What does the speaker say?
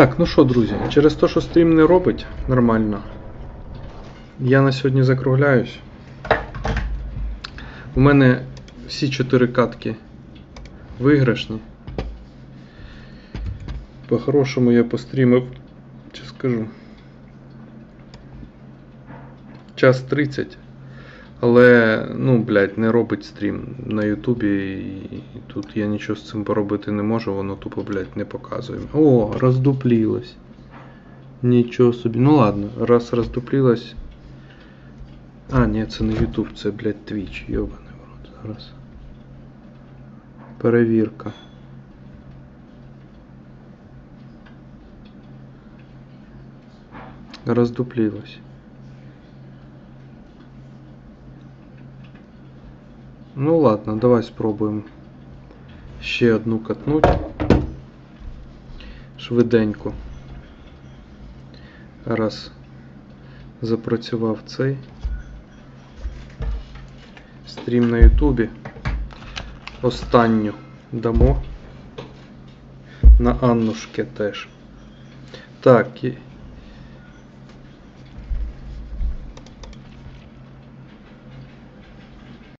Так, ну що, друзі, через те, що стрім не робить нормально, я на сьогодні закругляюсь. У мене всі чотири катки виграшні. По-хорошому я пострімив, чи скажу. Час 30. Але, ну, блядь, не робить стрім на Ютубі, і тут я нічого з цим поробити не можу, воно тупо, блядь, не показує. О, роздуплілось. Нічого собі. Ну ладно, раз роздуплілось. А, ні, це не Ютуб, це, блядь, Twitch, йобаний в рот. Зараз. Перевірка. Роздуплілось. Ну ладно, давай спробуємо ще одну катнуть. Швиденько. Раз запрацював цей стрім на Ютубі. Останню дамо. На Аннушке теж. Так,